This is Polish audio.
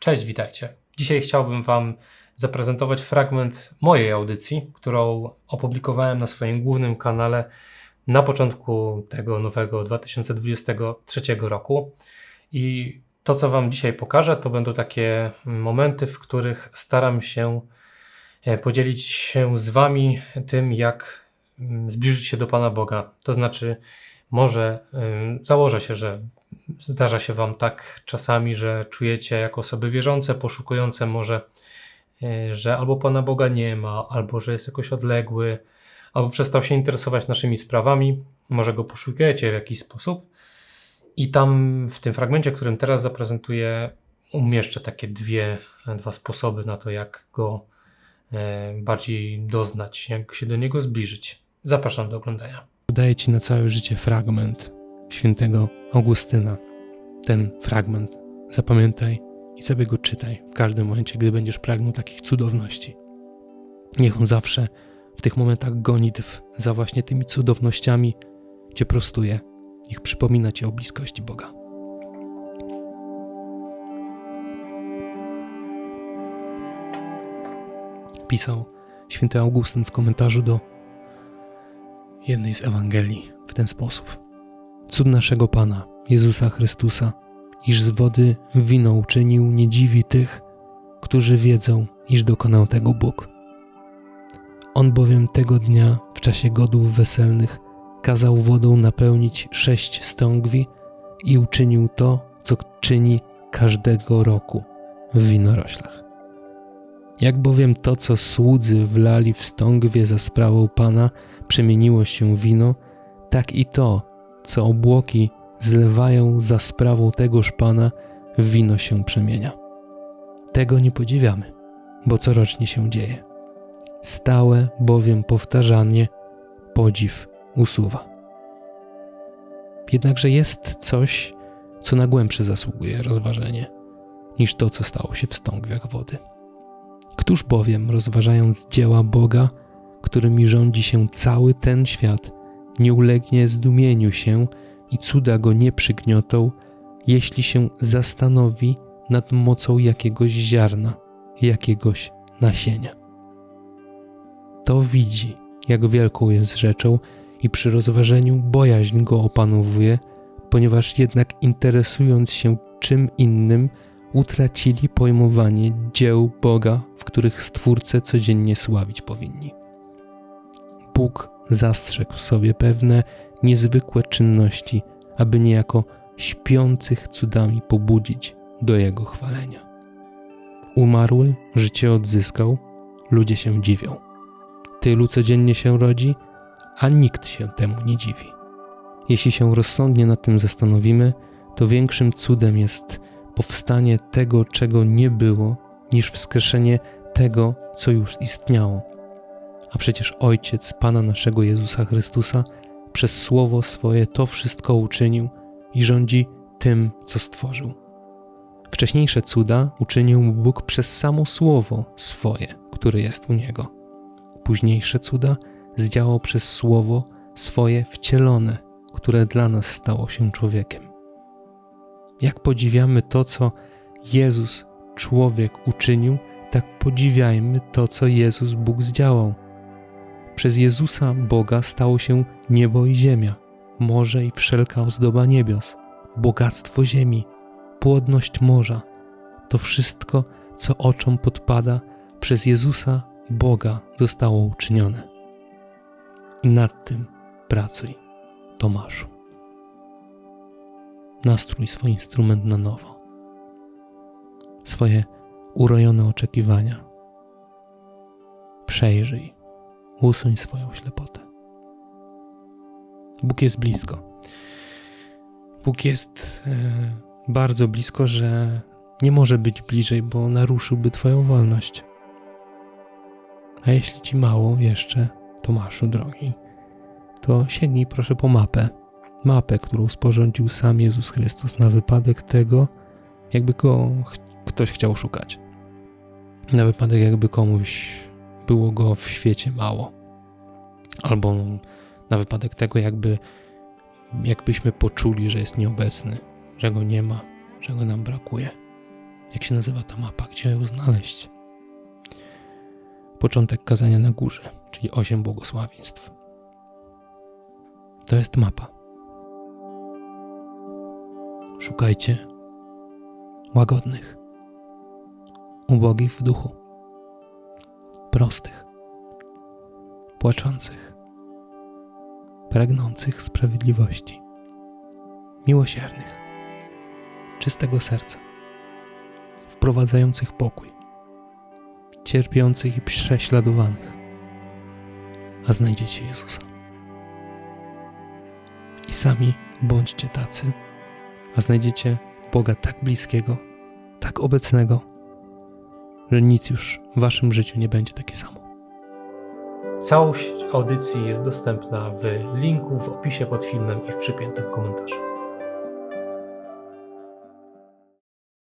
Cześć, witajcie. Dzisiaj chciałbym Wam zaprezentować fragment mojej audycji, którą opublikowałem na swoim głównym kanale na początku tego nowego 2023 roku. I to, co Wam dzisiaj pokażę, to będą takie momenty, w których staram się e, podzielić się z Wami tym, jak mm, zbliżyć się do Pana Boga. To znaczy, może założę się, że zdarza się Wam tak czasami, że czujecie jako osoby wierzące, poszukujące może, y, że albo Pana Boga nie ma, albo że jest jakoś odległy, albo przestał się interesować naszymi sprawami, może go poszukujecie w jakiś sposób. I tam w tym fragmencie, którym teraz zaprezentuję, umieszczę takie dwie, dwa sposoby na to, jak go y, bardziej doznać, jak się do niego zbliżyć. Zapraszam do oglądania. Daję Ci na całe życie fragment świętego Augustyna. Ten fragment zapamiętaj i sobie go czytaj w każdym momencie, gdy będziesz pragnął takich cudowności. Niech on zawsze w tych momentach gonitw za właśnie tymi cudownościami Cię prostuje. Niech przypomina Ci o bliskości Boga. Pisał święty Augustyn w komentarzu do jednej z Ewangelii w ten sposób. Cud naszego Pana, Jezusa Chrystusa, iż z wody wino uczynił, nie dziwi tych, którzy wiedzą, iż dokonał tego Bóg. On bowiem tego dnia, w czasie godów weselnych, kazał wodą napełnić sześć stągwi i uczynił to, co czyni każdego roku w winoroślach. Jak bowiem to, co słudzy wlali w stągwie za sprawą Pana, przemieniło się wino, tak i to, co obłoki zlewają za sprawą tegoż Pana, wino się przemienia. Tego nie podziwiamy, bo corocznie się dzieje. Stałe bowiem powtarzanie podziw usuwa. Jednakże jest coś, co na głębsze zasługuje rozważenie, niż to, co stało się w stągwiach wody. Któż bowiem, rozważając dzieła Boga, którymi rządzi się cały ten świat, nie ulegnie zdumieniu się i cuda go nie przygniotą, jeśli się zastanowi nad mocą jakiegoś ziarna, jakiegoś nasienia. To widzi, jak wielką jest rzeczą i przy rozważeniu bojaźń go opanowuje, ponieważ jednak interesując się czym innym, utracili pojmowanie dzieł Boga, w których Stwórcę codziennie sławić powinni. Bóg zastrzegł w sobie pewne niezwykłe czynności, aby niejako śpiących cudami pobudzić do Jego chwalenia. Umarły życie odzyskał, ludzie się dziwią. Tylu codziennie się rodzi, a nikt się temu nie dziwi. Jeśli się rozsądnie nad tym zastanowimy, to większym cudem jest powstanie tego, czego nie było, niż wskrzeszenie tego, co już istniało a przecież Ojciec Pana naszego Jezusa Chrystusa przez Słowo swoje to wszystko uczynił i rządzi tym, co stworzył. Wcześniejsze cuda uczynił Bóg przez samo Słowo swoje, które jest u Niego. Późniejsze cuda zdziałał przez Słowo swoje wcielone, które dla nas stało się człowiekiem. Jak podziwiamy to, co Jezus, człowiek, uczynił, tak podziwiajmy to, co Jezus Bóg zdziałał. Przez Jezusa Boga stało się niebo i ziemia, morze i wszelka ozdoba niebios, bogactwo ziemi, płodność morza. To wszystko, co oczom podpada, przez Jezusa Boga zostało uczynione. I nad tym pracuj, Tomaszu. Nastrój swój instrument na nowo, swoje urojone oczekiwania. Przejrzyj usuń swoją ślepotę. Bóg jest blisko. Bóg jest e, bardzo blisko, że nie może być bliżej, bo naruszyłby Twoją wolność. A jeśli Ci mało jeszcze, Tomaszu drogi, to sięgnij proszę po mapę. Mapę, którą sporządził sam Jezus Chrystus na wypadek tego, jakby go ch ktoś chciał szukać. Na wypadek, jakby komuś było go w świecie mało. Albo na wypadek tego, jakby, jakbyśmy poczuli, że jest nieobecny, że go nie ma, że go nam brakuje. Jak się nazywa ta mapa? Gdzie ją znaleźć? Początek kazania na górze, czyli osiem błogosławieństw. To jest mapa. Szukajcie łagodnych, ubogich w duchu, prostych, płaczących, pragnących sprawiedliwości, miłosiernych, czystego serca, wprowadzających pokój, cierpiących i prześladowanych, a znajdziecie Jezusa. I sami bądźcie tacy, a znajdziecie Boga tak bliskiego, tak obecnego, że nic już w waszym życiu nie będzie takie samo. Całość audycji jest dostępna w linku w opisie pod filmem i w przypiętym komentarzu.